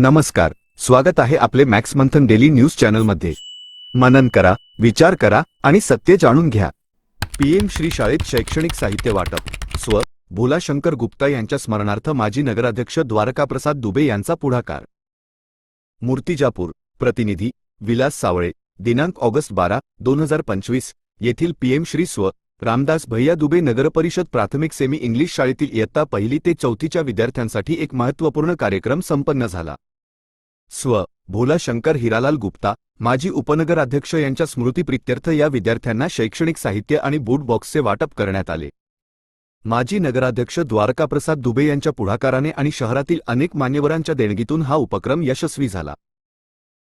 नमस्कार स्वागत आहे आपले मॅक्स मंथन डेली न्यूज चॅनलमध्ये. मनन करा विचार करा आणि सत्य जाणून घ्या. पीएम श्री शाळेत शैक्षणिक साहित्य वाटप. स्व. भोलाशंकर गुप्ता यांच्या स्मरणार्थ माजी नगराध्यक्ष द्वारकाप्रसाद दुबे यांचा पुढाकार. मूर्तिजापूर. प्रतिनिधी विलास सावळे. दिनांक ऑगस्ट बारा दोन हजार पंचवीस. येथील पीएम श्री स्व. रामदास भैया दुबे नगरपरिषद प्राथमिक सेमी इंग्लिश शाळेतील इयत्ता पहिली ते चौथीच्या विद्यार्थ्यांसाठी एक महत्त्वपूर्ण कार्यक्रम संपन्न झाला. स्व भोला शंकर हिरालाल गुप्ता माजी उपनगराध्यक्ष यांच्या स्मृतीप्रित्यर्थ या विद्यार्थ्यांना शैक्षणिक साहित्य आणि बूट बॉक्सचे वाटप करण्यात आले. माजी नगराध्यक्ष द्वारकाप्रसाद दुबे यांच्या पुढाकाराने आणि शहरातील अनेक मान्यवरांच्या देणगीतून हा उपक्रम यशस्वी झाला.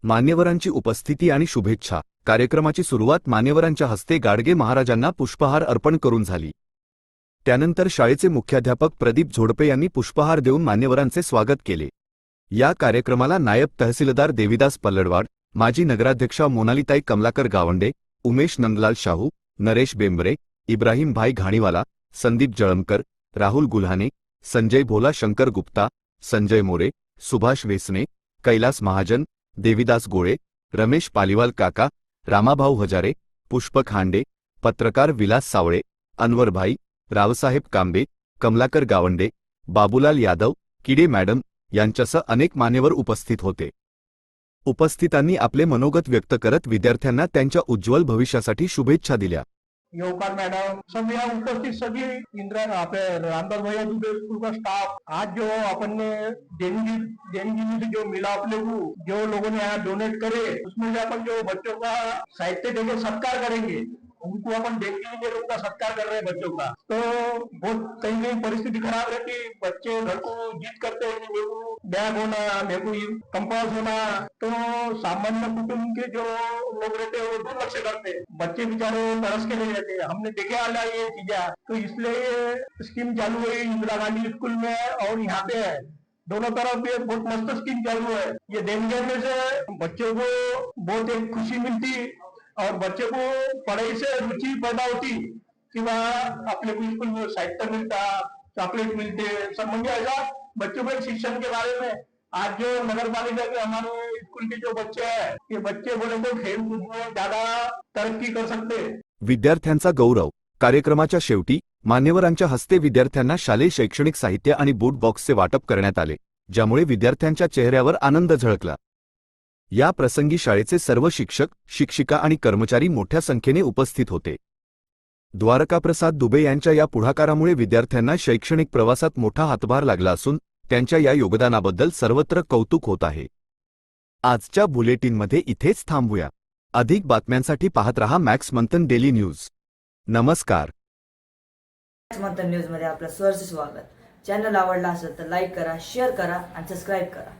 मान्यवरांची उपस्थिती आणि शुभेच्छा. कार्यक्रमाची सुरुवात मान्यवरांच्या हस्ते गाडगे महाराजांना पुष्पहार अर्पण करून झाली. त्यानंतर शाळेचे मुख्याध्यापक प्रदीप झोडपे यांनी पुष्पहार देऊन मान्यवरांचे स्वागत केले. या कार्यक्रमाला नायब तहसीलदार देविदास पल्लडवाड माजी नगराध्यक्षा मोनालिताई कमलाकर गावंडे उमेश नंदलाल शाहू नरेश बेंबरे इब्राहिम भाई घाणीवाला संदीप जळमकर राहुल गुल्हाने संजय भोला शंकर गुप्ता संजय मोरे सुभाष वेसने कैलास महाजन देविदास गोळे रमेश पालिवाल काका रामाभाऊ हजारे पुष्पक हांडे पत्रकार विलास सावळे अनवरभाई रावसाहेब कांबे कमलाकर गावंडे बाबूलाल यादव किडे मॅडम यांच्यासह अनेक मान्यवर उपस्थित होते. उपस्थितांनी आपले मनोगत व्यक्त करत विद्यार्थ्यांना त्यांच्या उज्ज्वल भविष्यासाठी शुभेच्छा दिल्या. योकार मॅडम सब यहाँ उपस्थित सगळी इंदिरा आपले रामदास भैया दुबे स्कूल का स्टाफ आज जो अपन ने देनगी देनगी जो मिला अपने को जो लोगों ने यहाँ डोनेट करे उसमें से अपन जो बच्चों का साहित्य देके सत्कार करेंगे उनको अपन देख के लिए उनका सत्कार कर रहे हैं बच्चों का। तो बहुत कहीं कहीं परिस्थिति खराब रहती, बच्चे घर को जीत करते हैं, मेरे को बैग होना, मेरे को कंपास होना। तो सामान्य कुटुंब के जो लोग रहते हैं, वो दुर्लक्ष्य करते हैं। बच्चे बेचारे तरस के नहीं रहते। हमने देखे आला ये चीज़ें। तो इसलिए स्कीम चालू हुई इंदिरा गांधी स्कूल में और यहाँ पे है। दोनों तरफ़ ये बहुत मस्त स्कीम चालू है। ये देने में से बच्चों को बहुत एक खुशी मिलती। और बच्चे को पढ़ाई से रुचि पैदा होती कि वह अपने को स्कूल साहित्य मिलता चॉकलेट मिलते सब म्हणजे ऐसा बच्चों को शिक्षण के बारे में आज जो नगर पालिका के हमारे स्कूल के जो बच्चे हैं ये बच्चे बोले तो खेल कूद में ज्यादा तरक्की कर सकते। विद्यार्थ्यांचा गौरव कार्यक्रमाच्या शेवटी मान्यवरांच्या हस्ते विद्यार्थ्यांना शालेय शैक्षणिक साहित्य आणि बूट बॉक्सचे वाटप करण्यात आले ज्यामुळे विद्यार्थ्यांच्या चेहऱ्यावर आनंद झळकला. या प्रसंगी शाळेचे सर्व शिक्षक शिक्षिका आणि कर्मचारी मोठ्या संख्येने उपस्थित होते. द्वारकाप्रसाद दुबे यांच्या या पुढाकारामुळे विद्यार्थ्यांना शैक्षणिक प्रवासात मोठा हातभार लागला असून त्यांच्या या योगदानाबद्दल सर्वत्र कौतुक होत आहे. आजच्या बुलेटिनमध्ये इथेच थांबूया. अधिक बातम्यांसाठी पाहत रहा मॅक्स मंथन डेली न्यूज. नमस्कार. मंथन न्यूजमध्ये आपलं स्वागत. चॅनल आवडला असेल तर लाईक करा शेअर करा आणि सबस्क्राईब करा.